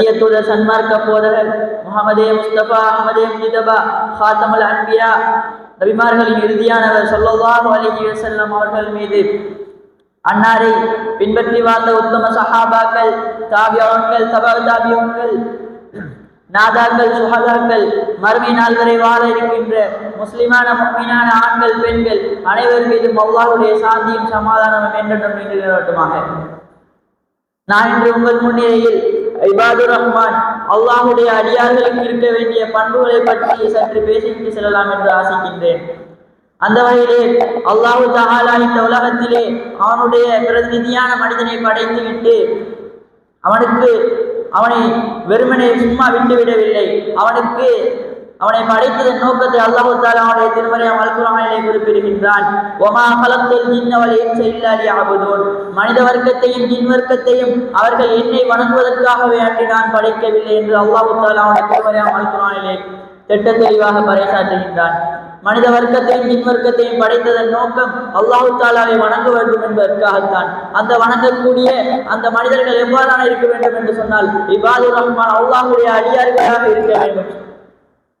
சத்தியத்துள்ள சன்மார்க்க போதகர் முகமதே முஸ்தபா அகமதே முனிதபா ஹாத்தமல் அன்பியா நபிமார்களின் இறுதியானவர் ஸல்லல்லாஹு அலைஹி வஸல்லம் அவர்கள் மீது. அன்னாரை பின்பற்றி வாழ்ந்த உத்தம சஹாபாக்கள் தாபியவன்கள் தபா தாபியவன்கள் நாதாக்கள் சுஹதாக்கள் மறுமை நாள் வரை வாழ இருக்கின்ற முஸ்லிமான முக்மீனான ஆண்கள் பெண்கள் அனைவர் மீதும் அல்லாஹ்வுடைய சாந்தியும் சமாதானமும் என்றென்றும் நின்று நான் இன்று உங்கள் முன்னிலையில் இபாது ரஹ்மான் அல்லாஹுடைய அடியார்களுக்கு இருக்க வேண்டிய பண்புகளை பற்றி சற்று பேசிவிட்டு செல்லலாம் என்று ஆசிக்கின்றேன். அந்த வகையிலே அல்லாஹு தஹாலா இந்த உலகத்திலே அவனுடைய பிரதிநிதியான மனிதனை படைத்துவிட்டு அவனுக்கு அவனை வெறுமனை சும்மா விட்டுவிடவில்லை. அவனுக்கு அவனை படைத்ததன் நோக்கத்தை அல்லாஹு தாலா அவனுடைய திருமறையாம் அல்குரானிலே குறிப்பிடுகின்றான். ஒமா கலத்தில் ஜின்னவல் இன்ச ஆகுதோன் மனித வர்க்கத்தையும் ஜின் வர்க்கத்தையும் அவர்கள் என்னை வணங்குவதற்காகவே அன்றி நான் படைக்கவில்லை என்று அல்லாஹு தாலா அவனுடைய திருமறையாம் அல்குரானிலே திட்ட தெளிவாக பறைசாற்றுகின்றான். மனித வர்க்கத்தையும் மின் வர்க்கத்தையும் படைத்ததன் நோக்கம் அல்லாஹு தாலாவை வணங்க வேண்டும் என்பதற்காகத்தான். அந்த வணங்கக்கூடிய அந்த மனிதர்கள் எவ்வாறான இருக்க வேண்டும் என்று சொன்னால் இவ்வாறு ரஹ்மான் அல்லாஹுடைய அடியார்களாக இருக்க வேண்டும்.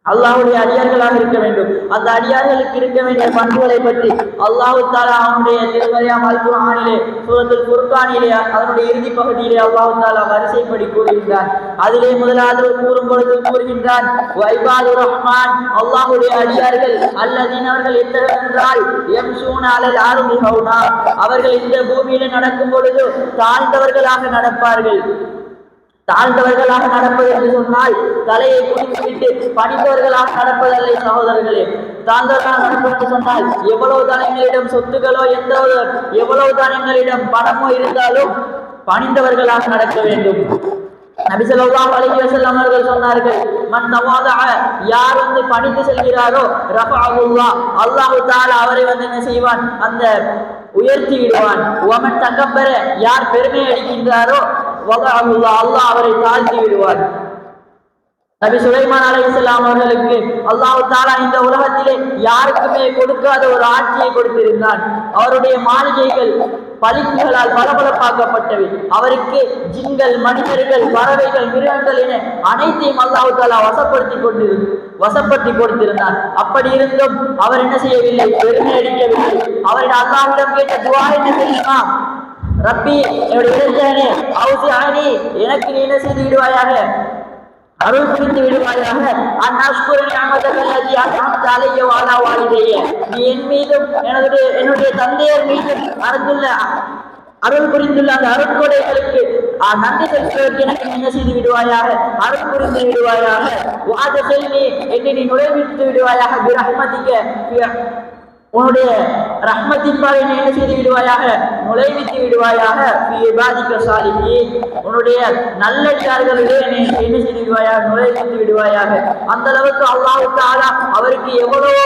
அல்லாஹுடைய அடியார்களாக இருக்க வேண்டும். அந்த அடியார்களுக்கு இருக்க வேண்டிய பண்புகளை பற்றி அல்லாஹு தாலா அவனுடைய திருமறையாம் அல்குரானிலே சூரத்துல் குர்கானிலே அதனுடைய இறுதி பகுதியிலே அல்லாஹு தாலா வரிசைப்படி கூறுகின்றான். அதிலே முதலாவது கூறும் பொழுது கூறுகின்றான் வைபாது ரஹ்மான். அல்லாஹுடைய அடியார்கள் அல்லதின் அவர்கள் எத்தகைய என்றால் எம் சூனாலல் ஆருமி ஹவுனா. அவர்கள் இந்த பூமியில நடக்கும் பொழுது தாழ்ந்தவர்களாக நடப்பார்கள். தாழ்ந்தவர்களாக நடப்பது என்று சொன்னால் தலையை குடித்துவிட்டு பணிந்தவர்களாக நடப்பதல்ல சகோதரர்களே. தாழ்ந்தவர்களாக நடப்பது என்று சொன்னால் எவ்வளவுதான் எங்களிடம் சொத்துக்களோ எந்த எவ்வளவுதான் எங்களிடம் பணமோ இருந்தாலும் பணிந்தவர்களாக நடக்க வேண்டும். நபி ஸல்லல்லாஹு அலைஹி அவர்கள் சொன்னார்கள் மன் தவாதஅ யார் வந்து பணித்து செல்கிறாரோ ரஃபஅஹுல்லாஹ் அல்லாஹ் தாலா அவரை வந்து என்ன செய்வான்? அந்த உயர்த்தி விடுவான் வமன் தகப்பர யார் பெருமை அளிக்கின்றாரோ அல்லாஹ் அவரை தாழ்த்தி விடுவார். நபி சுலைமான் அலைஹிஸ்ஸலாம் அவர்களுக்கு அல்லாஹு தாலா இந்த உலகத்திலே யாருக்குமே கொடுக்காத ஒரு ஆட்சியை கொடுத்திருந்தான். அவருடைய மாளிகைகள் பளிங்குகளால் பளபளப்பாக்கப்பட்டவை. அவருக்கு ஜிங்கள் மனிதர்கள் பறவைகள் மிருகங்கள் என அனைத்தையும் அல்லாஹு தாலா வசப்படுத்தி கொண்டு வசப்படுத்தி கொடுத்திருந்தார் அப்படி இருந்தும் அவர் என்ன செய்யவில்லை? பெருமை அடிக்கவில்லை. அவரிடம் அல்லாஹ்விடம் கேட்ட துவா என்ன தெரியுமா? ரப்பி என்னுடைய இளைஞனே அவுசி ஆனி எனக்கு நீ என்ன செய்து விடுவாயாக? அருள் புரிந்து விடுவாயாக. அந்நாஸ்குர ஞாபகல்லதி அன்அம்த அலைய வாலா நீ என் மீதும் எனது என்னுடைய தந்தையர் மீதும் அறந்துள்ள அருள் புரிந்துள்ள அந்த அருட்கொடைகளுக்கு ஆ, நன்றி செலுத்துவதற்கு எனக்கு என்ன செய்து விடுவாயாக? அருள் புரிந்து விடுவாயாக. வாத செல்வி என்னை நீ நுழைவித்து விடுவாயாக. பிரஹ்மதிக்க உன்னுடைய ரஹ்மத்தின் பால் என்ன செய்து விடுவாயாக நுழைவித்து விடுவாயாக ஃபீ இபாதிக்க உன்னுடைய நல்லடியார்களிலே நீ என்ன செய்து விடுவாயாக நுழைவித்து விடுவாயாக. அந்த அளவுக்கு அல்லாஹ் தாலா அவருக்கு எவ்வளவோ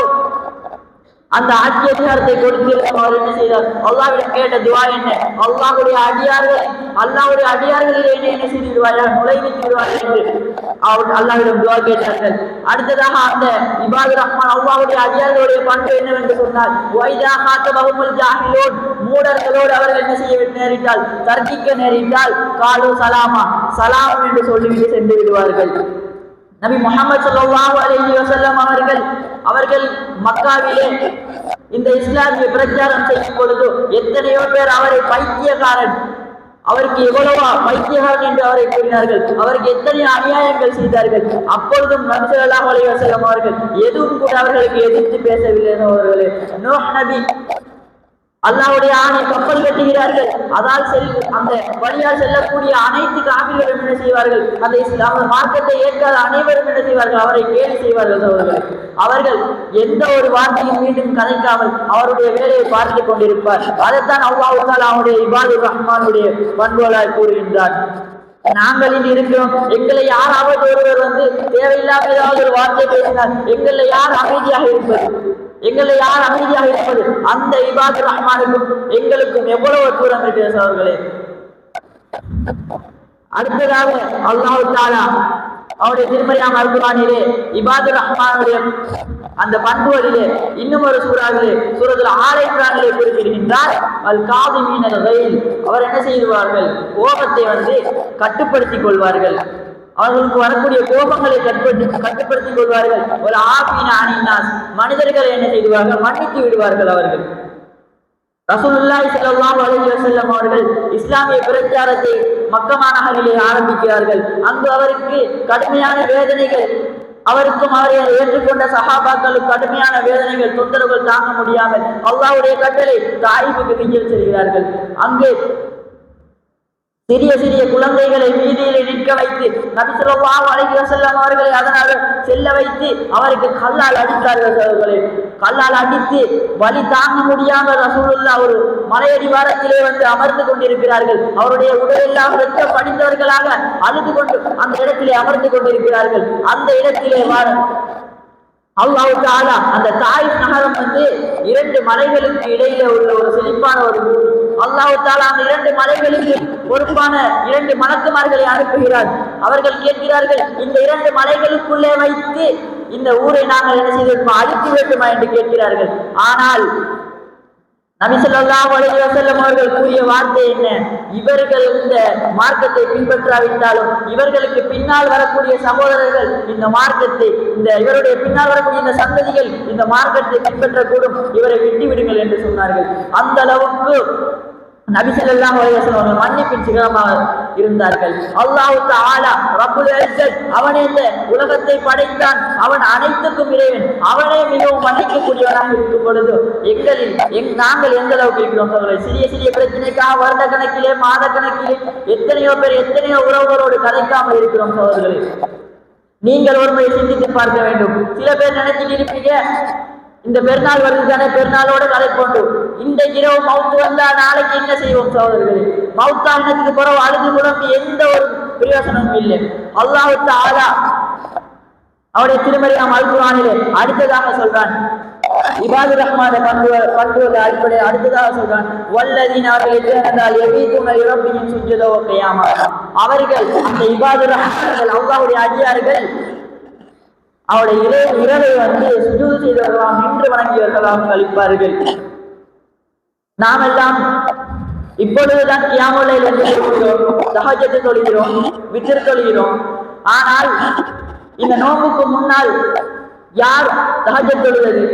அந்த ஆட்சி அதிகாரத்தை கொடுத்து அவர் என்ன செய்தார்? அல்லாஹ்விடம் கேட்ட துவா என்ன? அல்லாவுடைய அடியார்கள் அல்லாவுடைய அடியார்களில் என்ன என்ன செய்து விடுவார்கள் நுழைவித்து விடுவார்கள் என்று அவர் அல்லாவிடம் துவா கேட்டார்கள். அடுத்ததாக அந்த இபாது ரஹ்மான் அல்லாவுடைய அடியார்களுடைய பண்பு என்னவென்று சொன்னார் வைதா காத்த பகுமல் ஜாஹிலோன். மூடர்களோடு அவர்கள் என்ன செய்ய நேரிட்டால் தர்க்கிக்க நேரிட்டால் காலு சலாமா சலாம் என்று சொல்லிவிட்டு சென்று விடுவார்கள். நபி முகமது ஸல்லல்லாஹு அலைஹி அவர்கள் மக்காவிலே இந்த இஸ்லாமிய பிரச்சாரம் செய்யும் பொழுது எத்தனையோ பேர் அவரை பைத்தியக்காரன். அவருக்கு எவ்வளவா பைத்தியகாரன் என்று அவரை கூறினார்கள். அவருக்கு எத்தனை அநியாயங்கள் செய்தார்கள். அப்பொழுதும் நபி ஸல்லல்லாஹு அவர்கள் எதுவும் கூட அவர்களுக்கு எதிர்த்து பேசவில்லை அவர்களே. நோ நபி அல்லாவுடைய ஆணை கப்பல் கட்டுகிறார்கள். அதால் செல் அந்த வழியால் செல்லக்கூடிய அனைத்து காவிர்களும் என்ன செய்வார்கள்? அந்த இஸ்லாம் மார்க்கத்தை ஏற்காத அனைவரும் என்ன செய்வார்கள்? அவரை கேலி செய்வார்கள் அவர்கள். அவர்கள் எந்த ஒரு வார்த்தையும் மீண்டும் கதைக்காமல் அவருடைய வேலையை பார்த்து கொண்டிருப்பார். அதைத்தான் அவ்வாவுக்கால் அவனுடைய அவருடைய இபாதுர் ரஹ்மானுடைய பண்புகளாய் கூறுகின்றார் நாங்கள் இன்று இருக்கிறோம். எங்களை யாராவது ஒருவர் வந்து தேவையில்லாத ஏதாவது ஒரு வார்த்தை பேசினார் எங்களை யார் அமைதியாக இருப்பது? எங்களை யார் அமைதியாக இருப்பது? அந்த இபாது ரஹ்மானுக்கும் எங்களுக்கும் எவ்வளவு தூரம் இருக்கிறது அடுத்ததாக அல்லாஹ் தாலா அவருடைய திருமறையாம் அல்குரானிலே இபாது ரஹ்மானுடைய அந்த பண்புகளிலே இன்னும் ஒரு சூறாவிலே சூரத்தில் ஆலை பிரானிலே குறிப்பிடுகின்றார். அல் காதி மீனல் அவர் என்ன செய்வார்கள் கோபத்தை வந்து கட்டுப்படுத்திக் கொள்வார்கள். அவர்களுக்கு வரக்கூடிய கோபங்களை கட்டுப்படுத்தி கட்டுப்படுத்திக் கொள்வார்கள். ஒரு ஆபீன அணினாஸ் மனிதர்களை என்ன செய்வார்கள்? மன்னித்து விடுவார்கள் அவர்கள். ரசூலுல்லாஹி ஸல்லல்லாஹு அலைஹி வஸல்லம் அவர்கள் இஸ்லாமிய பிரச்சாரத்தை மக்கா மாநகரிலே ஆரம்பிக்கிறார்கள். அங்கு அவருக்கு கடுமையான வேதனைகள் அவருக்கும் அவரை ஏற்றுக்கொண்ட சகாபாக்களுக்கு கடுமையான வேதனைகள் தொந்தரவுகள் தாங்க முடியாமல் அல்லாவுடைய கட்டளை தாயிஃபுக்கு நீங்கள் செல்கிறார்கள் அங்கே சிறிய சிறிய குழந்தைகளை வீதியில் நிற்க வைத்து நபி ஸல்லல்லாஹு அலைஹி அவர்களை அதனால் செல்ல வைத்து அவருக்கு கல்லால் அடித்தார்கள் அவர்களே கல்லால் அடித்து வலி தாங்க முடியாமல் ரசூலுல்லாஹ் ஒரு மலையடி வாரத்திலே வந்து அமர்ந்து கொண்டிருக்கிறார்கள். அவருடைய உடலெல்லாம் வெற்ற படிந்தவர்களாக அழுது கொண்டு அந்த இடத்திலே அமர்ந்து கொண்டிருக்கிறார்கள். அந்த இடத்திலே வார அல்லாஹ் அந்த தாய் நகரம் வந்து இரண்டு மலைகளுக்கு இடையில உள்ள ஒரு செழிப்பான ஒரு அல்லாஹ் தாலா அந்த இரண்டு மலைகளுக்கு பொறுப்பான இரண்டு மலக்குமார்களை அனுப்புகிறார். அவர்கள் கேட்கிறார்கள் இந்த இரண்டு மலைகளுக்குள்ளே வைத்து இந்த ஊரை நாங்கள் என்ன செய்திருக்கோம் அழித்து வேண்டுமா என்று கேட்கிறார்கள். ஆனால் நபி ஸல்லல்லாஹு அவர்கள் கூறிய வார்த்தை என்ன? இவர்கள் இந்த மார்க்கத்தை பின்பற்றாவிட்டாலும் இவர்களுக்கு பின்னால் வரக்கூடிய சகோதரர்கள் இந்த மார்க்கத்தை இந்த இவருடைய பின்னால் வரக்கூடிய இந்த சந்ததிகள் இந்த மார்க்கத்தை பின்பற்றக்கூடும் இவரை விட்டுவிடுங்கள் என்று சொன்னார்கள். அந்த அளவுக்கு நபிசல்லாம் அவர்கள் மன்னிப்பின் சிகரமாக இருந்தார்கள். அல்லாஹ் ஆலா ரப்புல் அவனே இந்த உலகத்தை படைத்தான். அவன் அனைத்துக்கும் இறைவன். அவனே மிகவும் மன்னிக்கக்கூடியவனாக இருக்கும் பொழுது எங்களில் எங் நாங்கள் எந்த அளவுக்கு இருக்கிறோம் சகோதரர்களே? சிறிய சிறிய பிரச்சனைக்காக வருட கணக்கிலே மாத கணக்கிலே எத்தனையோ பேர் எத்தனையோ உறவுகளோடு கதைக்காமல் இருக்கிறோம் சோதர்களே நீங்கள் ஒரு சிந்தித்து பார்க்க வேண்டும். சில பேர் நினைச்சிட்டு இருப்பீங்க இந்த பெருநாள் வருது தானே பெருநாளோட கலைப்போண்டு இந்த இரவு மவுத்து வந்தா நாளைக்கு என்ன செய்வோம் சோதரர்களே மவுத்தானதுக்கு பிறகு அழுது குழம்பு எந்த ஒரு பிரயோசனமும் இல்லை. அல்லாஹு ஆலா அவருடைய திருமறையாம் அல்குரானிலே அடுத்ததாக சொல்றான். இபாது ரஹ்மான பண்பு பண்புகள் அடிப்படையில் அடுத்ததாக சொல்றான். வல்லதின் அவர்கள் இருந்தால் எவ்வீத்துணர் இறப்பியின் சுஞ்சதோ கையாமா. அவர்கள் அந்த இபாது ரஹ்மான்கள் அல்லாவுடைய அடியார்கள் அவருடைய இறை இரவை வந்து சுஜூது செய்தவர்களாம் நின்று வணங்கியவர்களாம் கழிப்பார்கள். நாமெல்லாம் இப்பொழுதுதான் கியாமுலையில் தொழுகிறோம் சகஜத்தை தொழுகிறோம் விற்று தொழுகிறோம். ஆனால் இந்த நோம்புக்கு முன்னால் யார் சகஜ தொழுவது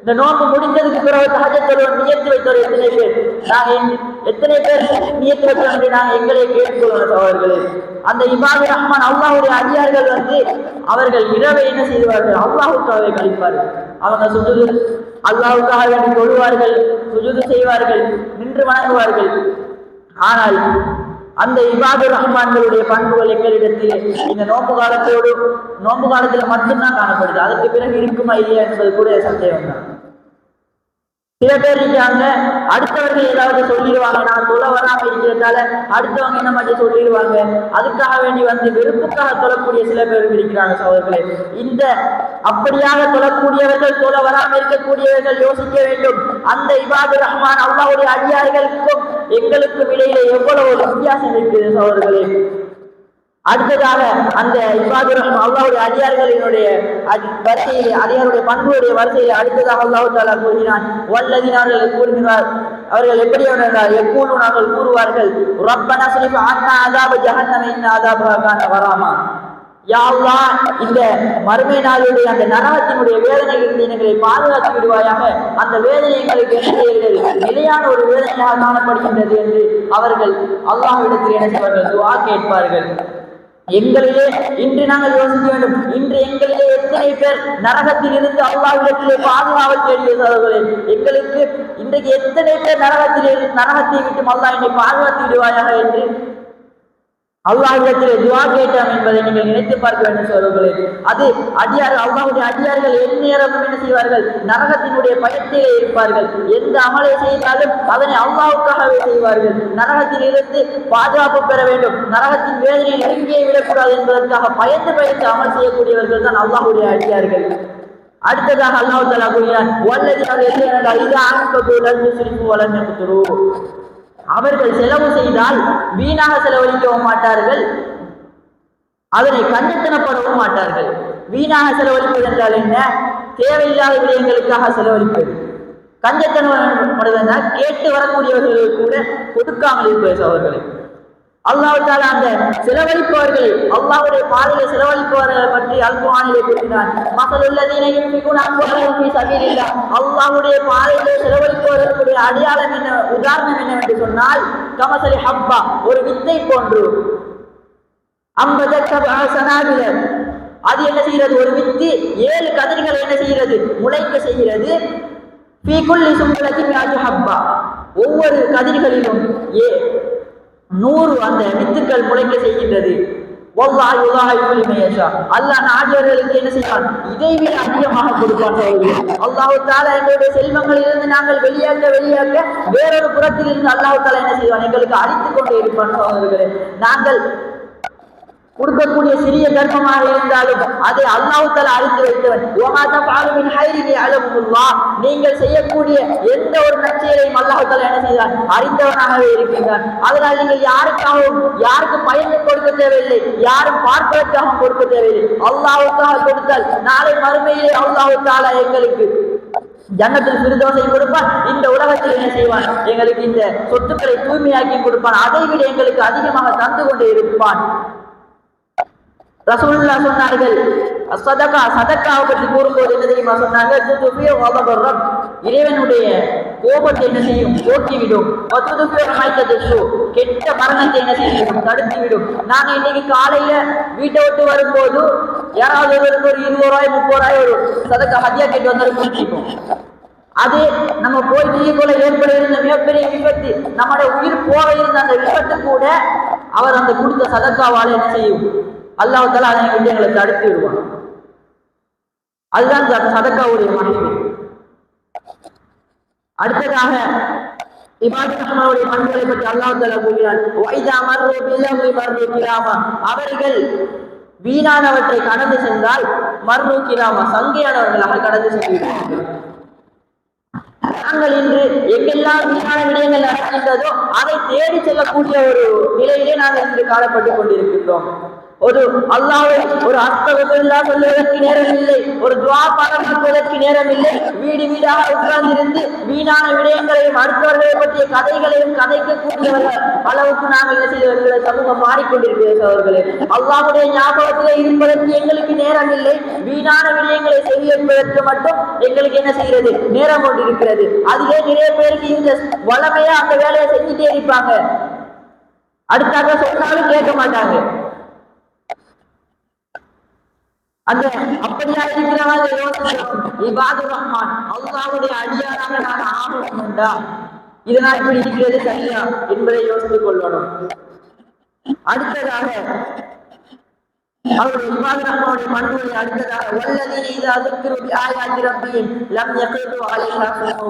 இந்த நோம்பு முடிந்ததுக்கு பிறகு சகஜத் நியத்து வைத்தவர் எத்தனை பேர்? நாங்கள் எத்தனை பேர் நியத்து வைத்தோம் என்று நாங்கள் எங்களை கேட்டுக்கொள்வோம் அவர்களே அந்த இமாமி ரஹ்மான் அல்லாஹுடைய அதிகாரிகள் வந்து அவர்கள் இரவை என்ன செய்வார்கள்? அல்லாஹுக்காகவே கழிப்பார்கள். அவங்க சுஜுது அல்லாவுக்காக வேண்டி தொழுவார்கள் சுஜுது செய்வார்கள் நின்று வணங்குவார்கள். ஆனால் அந்த இபாது ரஹ்மான்களுடைய பண்புகள் எங்களிடத்தில் இந்த நோன்பு காலத்தோடு நோன்பு காலத்தில் மட்டும்தான் காணப்படுது. அதுக்கு பிறகு இருக்குமா இல்லையா என்பது கூட சந்தேகம் தான் சில பேர் இருக்காங்க. அடுத்தவர்கள் ஏதாவது சொல்லிடுவாங்க. நான் சொல்ல வராம இருக்கிறதால அடுத்தவங்க என்ன மாதிரி சொல்லிடுவாங்க? அதுக்காக வேண்டி வந்து வெறுப்புக்காக தொழக்கூடிய சில பேர் இருக்கிறாங்க சகோதரர்களே. இந்த அப்படியாக தொழக்கூடியவர்கள் தொலை வராம இருக்கக்கூடியவர்கள் யோசிக்க வேண்டும். அந்த இபாது ரஹ்மான் அல்லாவுடைய அடியார்களுக்கும் எங்களுக்கும் இடையிலே எவ்வளவு வித்தியாசம் இருக்குது சகோதரர்களே. அடுத்ததாக அந்த இபாது ரஹ்மான் அல்லாஹ்வுடைய அடியார்களினுடைய வரிசையிலே அடியாருடைய பண்புடைய வரிசையிலே அடுத்ததாக அல்லாஹ் தாலா கூறினான் வல்லதினார்கள் கூறுகிறார் அவர்கள் எப்படி உணர்ந்தார் எப்போதும் நாங்கள் கூறுவார்கள் ரப்பன சொல்லி அண்ணா அதாப ஜஹன்னம இன்ன வராமா? யா இந்த மறுமை நாளுடைய அந்த நரகத்தினுடைய வேதனைகளிலிருந்து எங்களை பாதுகாத்து விடுவாயாக அந்த வேதனை எங்களுக்கு என்ன நிலையான ஒரு வேதனையாக காணப்படுகின்றது என்று அவர்கள் அல்லாஹ் இடத்தில் இணைந்தவர்கள் துவா கேட்பார்கள். எங்களிலே இன்று நாங்கள் யோசிக்க வேண்டும். இன்று எங்களிலே எத்தனை பேர் நரகத்தில் இருந்து அல்லாவிடத்திலே பாதுகாவல் தேடியவர்களே எங்களுக்கு இன்றைக்கு எத்தனை பேர் நரகத்திலே நரகத்தை விட்டு அல்லா என்னை பாதுகாத்து விடுவாயாக என்று அல்லாஹ்விடத்திலே துவா கேட்டான் என்பதை நீங்கள் நினைத்து பார்க்க வேண்டும் சோழர்களே அது அடியார் அல்லாஹ்வுடைய அடியார்கள் எந்நேரமும் என்ன செய்வார்கள்? நரகத்தினுடைய பயத்திலே இருப்பார்கள். எந்த அமலை செய்தாலும் அதனை அல்லாவுக்காகவே செய்வார்கள். நரகத்தில் இருந்து பாதுகாப்பு பெற வேண்டும். நரகத்தின் வேதனையில் நெருங்கியே விடக்கூடாது என்பதற்காக பயந்து பயந்து அமல் செய்யக்கூடியவர்கள் தான் அல்லாஹுடைய அடியார்கள். அடுத்ததாக அல்லாஹு தலா கூறினார் வல்லதியாக எதிராக இது ஆண்பது சிரிப்பு வளர்ந்து அவர்கள் செலவு செய்தால் வீணாக செலவழிக்கவும் மாட்டார்கள். அதனை கண்டத்தனப்படவும் மாட்டார்கள். வீணாக செலவழிப்பது என்றால் என்ன? தேவையில்லாத விடயங்களுக்காக செலவழிப்பது. கஞ்சத்தனம் கேட்டு வரக்கூடியவர்களுக்கு கூட கொடுக்காமல் இருப்பது அவர்களை அல்லாஹ் அந்த செலவழிப்பவர்கள் அல்லாவுடைய பாதையில செலவழிப்பவர்களை பற்றி அல்குவானிலே கூறினார் மக்கள் யுன்ஃபிகூன அல்லாவுடைய ஃபீ பாதையிலே செலவழிப்பவர்களுடைய அடையாளம் என்ன உதாரணம் என்னவென்று சொன்னால் கமசலி ஹப்பா ஒரு வித்தை போன்று. அம்பதக்க அது என்ன செய்கிறது? ஒரு வித்து ஏழு கதிர்களை என்ன செய்கிறது? முளைக்க செய்கிறது. ஃபீகுல்லி சும்பலத்தின் மியாத்து ஹப்பா. ஒவ்வொரு கதிர்களிலும் ஏ நூறு அந்த வித்துக்கள் முளைக்க செய்கின்றது. அல்லாஹ் நாடியவர்களுக்கு என்ன செய்வான்? இதை விட அதிகமாக கொடுப்பான் சகோதரர்களே. அல்லாஹ் தாலா எங்களுடைய செல்வங்களிலிருந்து நாங்கள் வெளியாக்க வெளியாக்க வேறொரு புறத்தில் இருந்து அல்லாஹு தாலா என்ன செய்வான்? எங்களுக்கு அழித்துக் கொண்டே இருப்பான் நாங்கள் கொடுக்கக்கூடிய சிறிய கர்ப்பமாக இருந்தாலும் அதை அல்லாஹ்வுத்தால அழித்து வைத்தவன். வமா தஃஅலு மின் நீங்கள் செய்யக்கூடிய எந்த ஒரு நற்செயலையும் அல்லாஹ்வுத்தால என்ன செய்தான் அறிந்தவனாகவே இருக்கின்றான். அதனால் நீங்கள் யாருக்காகவும் யாருக்கு பயந்து கொடுக்க தேவையில்லை யாரும் பார்ப்பதற்காகவும் கொடுக்க தேவையில்லை. அல்லாஹ்வுக்காக கொடுத்தால் நாளை மறுமையிலே அல்லாஹ்வுத்தால எங்களுக்கு ஜன்னத்தில் சிறுதோசையும் கொடுப்பான். இந்த உலகத்தில் என்ன செய்வான்? எங்களுக்கு இந்த சொத்துக்களை தூய்மையாக்கி கொடுப்பான். அதை விட எங்களுக்கு அதிகமாக தந்து கொண்டே இருப்பான். ரசூலுல்லா சொன்னார்கள். சதகா சதக்காவை பற்றி கூறும்போது என்ன தெரியுமா சொன்னாங்க? இறைவனுடைய கோபத்தை என்ன செய்யும்? போக்கிவிடும். வத்துதுஃபிய கெட்ட மரணத்தை என்ன செய்யும்? தடுத்துவிடும். நாங்க இன்னைக்கு காலையில வீட்டை விட்டு வரும்போது யாராவது ஒருவருக்கு ஒரு இருபது ரூபாய் முப்பது ரூபாய் ஒரு சதக்கா ஹதியா கேட்டு வந்தாலும் குடிச்சிருக்கோம் அது நம்ம போய் தீயக்குள்ள ஏற்பட இருந்த மிகப்பெரிய விபத்து நம்முடைய உயிர் போக இருந்த அந்த விபத்து கூட அவர் அந்த கொடுத்த சதக்காவால் என்ன செய்யும்? அல்லாஹால அதை விஷயங்களை தடுத்து விடுவான். அதுதான் சதக்காவுடைய மகிமை அடுத்ததாக இபாது பண்புகளை பற்றி அல்லாஹால தஆலா வைதா அவர்கள் வீணானவற்றை கடந்து சென்றால் மர்ரு கிராமா சங்கையானவர்களாக கடந்து சென்றார்கள் நாங்கள் இன்று எங்கெல்லாம் வீணான விடயங்கள் நடக்கின்றதோ அதை தேடி செல்லக்கூடிய ஒரு நிலையிலே நாங்கள் இன்று காணப்பட்டுக் கொண்டிருக்கின்றோம். ஒரு அல்லாவை ஒரு அஸ்தகத்துல்லா சொல்லுவதற்கு நேரம் இல்லை ஒரு துவா பகர்ந்துவதற்கு நேரம் இல்லை வீடு வீடாக உட்கார்ந்திருந்து வீணான விடயங்களையும் அடுத்தவர்களை பற்றிய கதைகளையும் கதைக்கக்கூடியவர்கள் அளவுக்கு நாங்கள் என்ன செய்து சமூகம் மாறிக்கொண்டிருக்கிறது அவர்களே அல்லாவுடைய ஞாபகத்திலே இருப்பதற்கு எங்களுக்கு நேரம் இல்லை வீணான விடயங்களை செய்வதற்கு மட்டும் எங்களுக்கு என்ன செய்கிறது? நேரம் கொண்டிருக்கிறது. அதிலே நிறைய பேருக்கு இந்த வளமையா அந்த வேலையை செஞ்சுட்டே இருப்பாங்க. அடுத்தாக சொன்னாலும் கேட்க மாட்டாங்க. அந்த அப்படியா இருக்கிறாங்க இபாது ரஹ்மான் அல்லாவுடைய அடியாராக நான் ஆகணும் என்றா? இதனால் இப்படி இருக்கிறது சரியா என்பதை யோசித்துக் கொள்ளணும். அடுத்ததாக அவருடைய இபாது ரஹ்மானுடைய அடுத்ததாக வல்லதி இது அதுக்கு ஆயாதி ரப்பியின் லம் எக்கோ அலைஹா சுமோ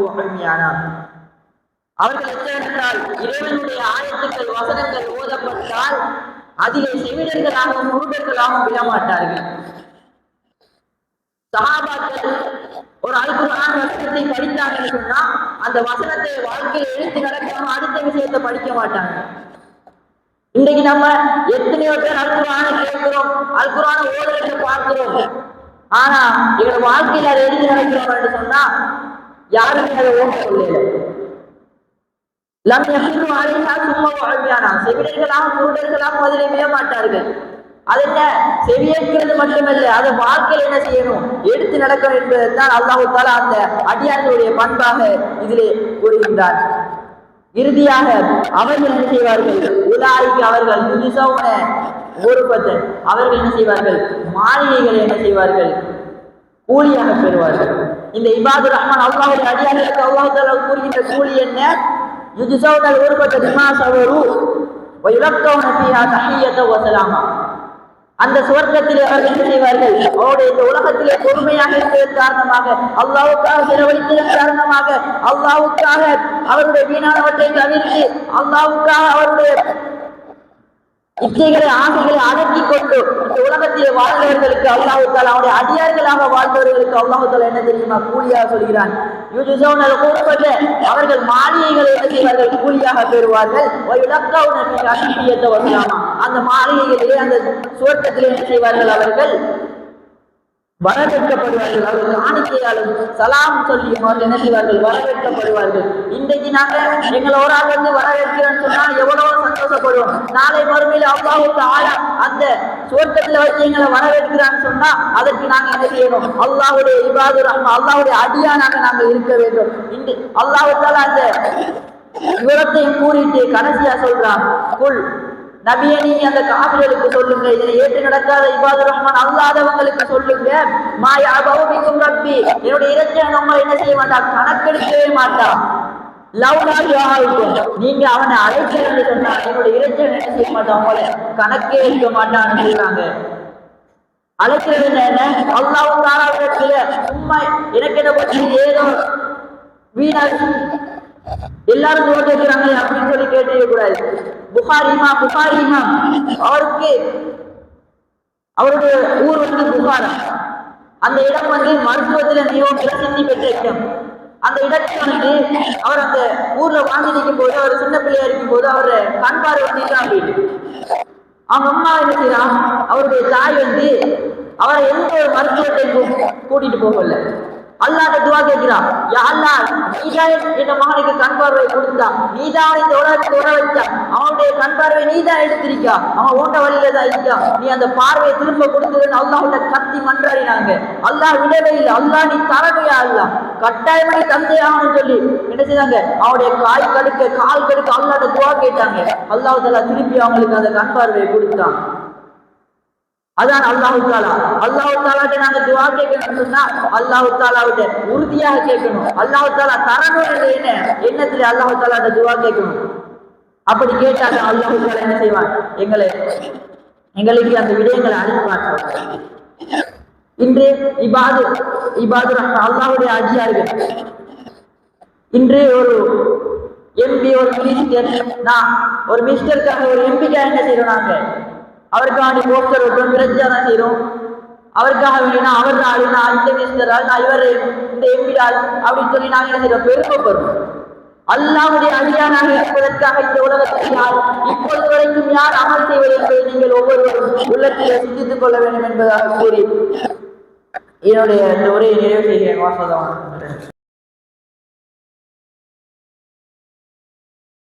அவர்கள் எத்தனைத்தால் இறைவனுடைய ஆயத்துக்கள் வசனங்கள் ஓதப்பட்டால் அதிலே செவிடர்களாகவும் விடமாட்டார்கள் சகாபாக்கள் ஒரு அல்குரான் வசனத்தை படித்தாங்கன்னு சொன்னா அந்த வசனத்தை வாழ்க்கையில் எழுத்து நடக்காம அடுத்த விஷயத்தை படிக்க மாட்டாங்க. இன்றைக்கு நம்ம எத்தனையோ பேர் அல்குரான கேட்கிறோம் அல்குரான ஓதுறதை பார்க்கிறோம். ஆனா எங்களோட வாழ்க்கையில அதை எழுதி நடக்கிறோம் சொன்னா யாருமே அதை ஓட சொல்லல லம் சும்மா வாழ்வியானா செவிடர்களாக குருடர்களாக அதிலே விட மாட்டார்கள் அது என்ன செவியேற்கிறது மட்டுமல்ல அதை வாழ்க்கையில் என்ன செய்யணும் எடுத்து நடக்கணும் என்பதைத்தான் அல்லாஹு தாலா அந்த அடியார்களுடைய பண்பாக இதிலே கூறுகின்றார் இறுதியாக அவர்கள் என்ன செய்வார்கள் உலாய்க்கு அவர்கள் புதுசவுன ஒரு பத்தன் அவர்கள் என்ன செய்வார்கள் மாளிகைகளை என்ன செய்வார்கள் கூலியாக பெறுவார்கள் இந்த இபாது ரஹ்மான் அல்லாஹுடைய அடியார்களுக்கு அல்லாஹு தாலா கூறுகின்ற கூலி என்ன யுஜுசவுனல் ஊர்பட்ட திமா சவரு ويلقون فيها تحية وسلاما அந்த சுவர்க்கத்திலே அவர்கள் செய்வார்கள்? அவருடைய இந்த உலகத்திலே பொறுமையாக இருந்ததன் காரணமாக அல்லாவுக்காக செலவழித்ததன் காரணமாக அல்லாவுக்காக அவருடைய வீணானவற்றை தவிர்த்து அல்லாவுக்காக அவருடைய இச்சைகளை ஆசைகளை அடக்கி கொண்டு இந்த உலகத்திலே வாழ்ந்தவர்களுக்கு அல்லாவுத்தால் அவருடைய அடியார்களாக வாழ்ந்தவர்களுக்கு அல்லாஹுத்தால் என்ன தெரியுமா? கூலியாக சொல்கிறான். அவர்கள் மாளிகைகளை செய்வார்கள் கூலியாக பெறுவார்கள் அந்த மாளிகைகளிலே அந்த சுவர்க்கத்திலே செய்வார்கள் அவர்கள்? வரவேற்கப்படுவார்கள். அவர்கள் காணிக்கையாலும் சலாம் சொல்லி அவர்கள் என்ன செய்வார்கள் வரவேற்கப்படுவார்கள். இன்றைக்கு நாங்க எங்களை ஒரு ஆள் வந்து வரவேற்கிறோம்னு சொன்னா எவ்வளவோ சந்தோஷப்படுவோம். நாளை மறுமையில் அல்லாவுக்கு ஆளா அந்த சுவர்க்கத்துல வச்சு எங்களை வரவேற்கிறான்னு சொன்னா அதற்கு நாங்க என்ன செய்யணும்? அல்லாஹுடைய இபாது ரஹ்மா அல்லாவுடைய அடியானாக நாங்கள் இருக்க வேண்டும். இன்று அல்லாவுக்கால அந்த விவரத்தையும் கூறிட்டு கடைசியா சொல்றான் குல் நபிய நீங்க அந்த காபிர்களுக்கு சொல்லுங்க. இதை ஏற்று நடக்காத இபாது ரஹ்மான் அல்லாதவங்களுக்கு சொல்லுங்க. மாயா பௌமிக்கும் ரப்பி. என்னுடைய இறைச்சன் உங்களை என்ன செய்ய மாட்டான்? கணக்கெடுக்கவே மாட்டான். நீங்க அவனை அழைச்சு சொன்னா என்னோட இறைச்சன் என்ன செய்ய மாட்டான்? உங்களை கணக்கே இருக்க மாட்டான்னு சொல்றாங்க. அழைக்கிறது என்ன? அல்லாவும் தாராவிடத்துல சும்மா எனக்கு என்ன பற்றி ஏதோ வீணாக எல்லாரும் ஓட்டு வைக்கிறாங்களே அப்படின்னு சொல்லி கேட்டுக்க கூடாது. புகார் இமாம் புகார் இமாம். அவருக்கு அவருடைய ஊர் வந்து புகாரா? அந்த இடம் வந்து மருத்துவத்துல மிகவும் பிரசித்தி பெற்ற இடம். அந்த இடத்துல வந்து அவர் அந்த ஊர்ல வாங்கி நிற்கும் போது அவர் சின்ன பிள்ளையா இருக்கும் போது அவர் கண் பார்வை வந்துட்டான் அப்படின்னு அவங்க அம்மா என்ன செய்யறான் அவருடைய தாய் வந்து அவரை எந்த ஒரு மருத்துவத்தையும் கூட்டிட்டு போகல. அல்லாட்ட துவா கேட்கிறான். யா அல்லாஹ் நீதான் என் மகனுக்கு கண் பார்வை கொடுத்தா. நீதான் இந்த உலகத்தை உற வச்சான் அவனுடைய கண் பார்வை நீதான் எடுத்திருக்கா. அவன் ஓட்ட வழியில தான் இருக்கான் நீ அந்த பார்வையை திரும்ப கொடுத்ததுன்னு அல்லாஹ்விட்ட கத்தி மன்றாடினாங்க. அல்லாஹ் விடவே இல்லை. அல்லாஹ் நீ தரவையா அல்லா. கட்டாயமா தந்தை ஆகணும்னு சொல்லி என்ன செய்தாங்க? அவனுடைய காய் கடுக்க கால் கடுக்க அல்லாட்ட துவா கேட்டாங்க. அல்லாஹ் திருப்பி அவங்களுக்கு அந்த கண் பார்வையை கொடுத்தான். அதான் அல்லாஹு தாலா அல்லாஹு தாலாட்ட நாங்க துவா கேட்கணும்னு சொன்னா அல்லாஹு தாலாவிட்ட உறுதியாக கேட்கணும். அல்லாஹு தாலா தரணும் என்ன? எண்ணத்துல அல்லாஹு தாலாட்ட துவா கேட்கணும். அப்படி கேட்டாங்க அல்லாஹு தாலா என்ன செய்வான்? எங்களை எங்களுக்கு அந்த விடயங்களை அனுப்பான் இன்று இபாது இபாது அல்லாவுடைய அஜியார்கள் இன்று ஒரு எம்பி ஒரு மினிஸ்டர் நான் ஒரு மினிஸ்டருக்காக ஒரு எம்பிக்காக என்ன செய்யறோம் நாங்க? அவருக்காண்டி போஸ்டர் ஒட்டும் பிரச்சாரம் செய்யறோம் அவருக்காக வேணும் அவர் நாள் நான் இந்த மினிஸ்டரால் நான் இவர் இந்த எம்பிடால் அப்படின்னு சொல்லி நாங்கள் என்ன செய்யறோம் பெருமைப்படுறோம் அல்லாவுடைய அடியானாக இருப்பதற்காக இந்த உலகத்தில் யார் இப்பொழுது வரைக்கும் யார் அமல் செய்வது என்பதை நீங்கள் ஒவ்வொருவரும் உள்ளத்தில் சிந்தித்துக் கொள்ள வேண்டும் என்பதாக கூறி என்னுடைய இந்த உரையை நிறைவு செய்கிறேன். வாசகம்.